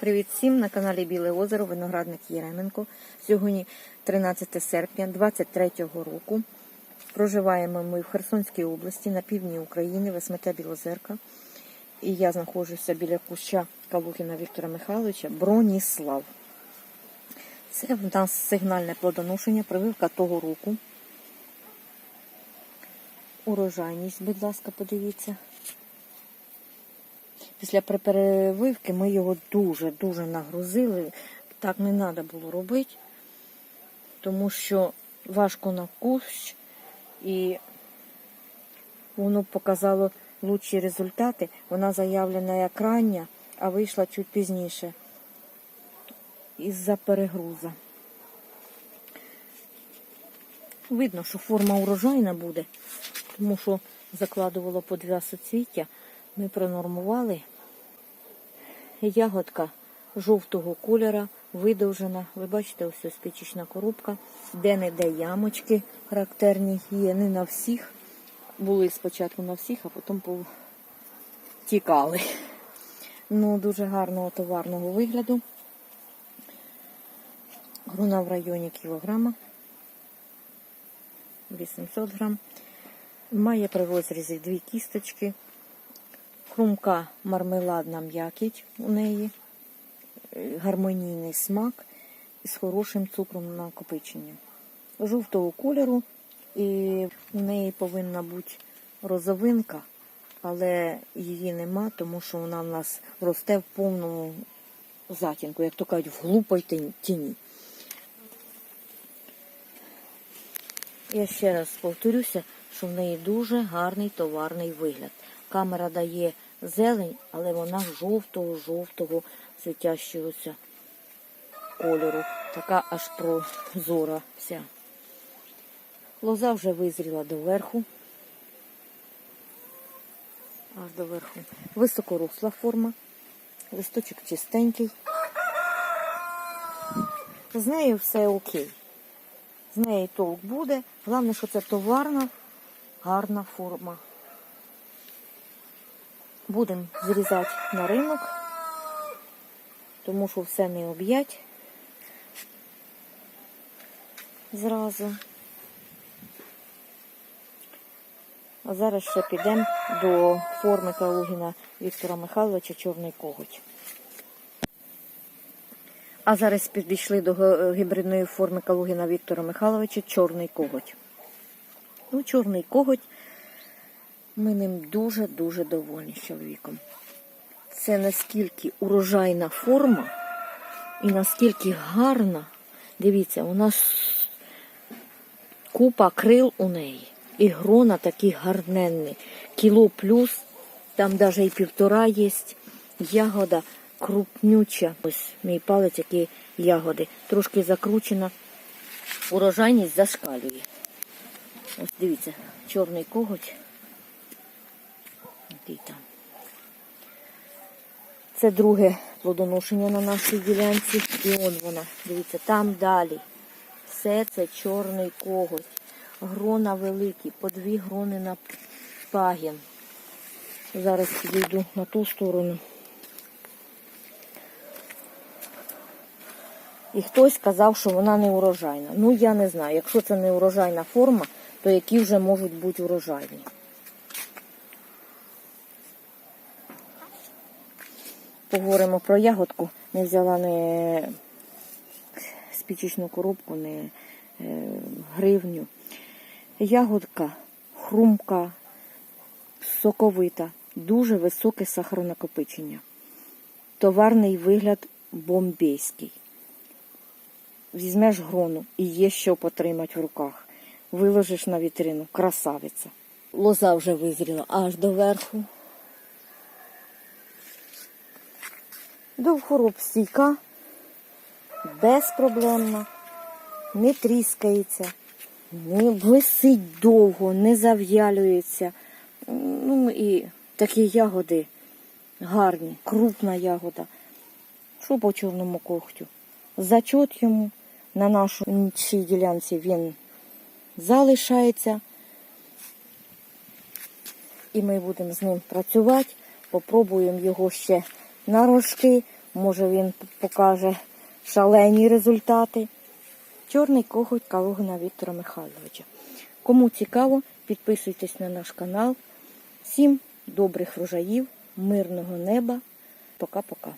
Привіт всім на каналі Біле озеро, виноградник Єременко. Сьогодні 13 серпня 2023 року. Проживаємо ми в Херсонській області на півдні України, Весмете Білозерка. І я знаходжуся біля куща Калухіна Віктора Михайловича Броніслав. Це в нас сигнальне плодоношення, прививка того року. Урожайність, будь ласка, подивіться. Після перевивки ми його дуже-дуже нагрузили. Так не треба було робити, тому що важко на кущ і воно показало лучші результати. Вона заявлена як рання, а вийшла чуть пізніше із-за перегруза. Видно, що форма урожайна буде, тому що закладувало по два соцвіття. Ми пронормували. Ягодка жовтого кольора, видовжена. Ви бачите, ось спичечна коробка, де-не-де ямочки характерні є. Не на всіх. Були спочатку на всіх, а потім тікали. Ну, дуже гарного товарного вигляду. Груна в районі кілограма. 800 грам. Має при розрізі дві кісточки. Хрумка мармеладна м'якіть у неї, е, гармонійний смак із хорошим цукром на накопичення. Жовтого кольору, і у неї повинна бути розовинка, але її нема, тому що вона в нас росте в повному затінку, як то кажуть, в глупій тіні. Я ще раз повторюся, що в неї дуже гарний товарний вигляд. Камера дає зелень, але вона жовтого-жовтого світящогося кольору. Така аж прозора вся. Лоза вже визріла доверху. Аж до верху. Високоросла форма. Листочок чистенький. З нею все окей. З неї толк буде. Головне, що це товарна, гарна форма. Будемо зрізати на ринок, тому що все не об'ять зразу. А зараз ще підемо до форми Калугіна Віктора Михайловича Чорний коготь. А зараз підійшли до гібридної форми Калугіна Віктора Михайловича Чорний коготь. Ну, чорний коготь. Ми ним дуже-дуже довольні чоловіком. Це наскільки урожайна форма і наскільки гарна. Дивіться, у нас купа крил у неї. І грона такі гарненні. Кіло плюс, там навіть і півтора є. Ягода крупнюча. Ось мій палець, які ягоди. Трошки закручена. Урожайність зашкалює. Ось дивіться, чорний коготь. Який там. Це друге плодоношення на нашій ділянці. І он вона. Дивіться, там далі. Все це чорний коготь. Грона великі, по дві грони на пагін. Зараз підійду на ту сторону. І хтось сказав, що вона не урожайна. Ну, я не знаю. Якщо це не урожайна форма, то які вже можуть бути урожайні. Поговоримо про ягодку. Не взяла не спічечну коробку, не е, гривню. Ягодка хрумка, соковита, дуже високе сахаронакопичення. Товарний вигляд бомбейський. Візьмеш грону і є що потримати в руках. Виложиш на вітрину. Красавиця. Лоза вже визріла аж до верху. До хвороб стійка, безпроблемна, не тріскається, не висить довго, не зав'ялюється. Ну і такі ягоди гарні, крупна ягода. Що по чорному когтю? Зачот йому на нашій ділянці він залишається. І ми будемо з ним працювати. Попробуємо його ще на рожки Може він покаже шалені результати. Чорний коготь Калугина Віктора Михайловича. Кому цікаво, підписуйтесь на наш канал. Всім добрих врожаїв, мирного неба. Пока-пока.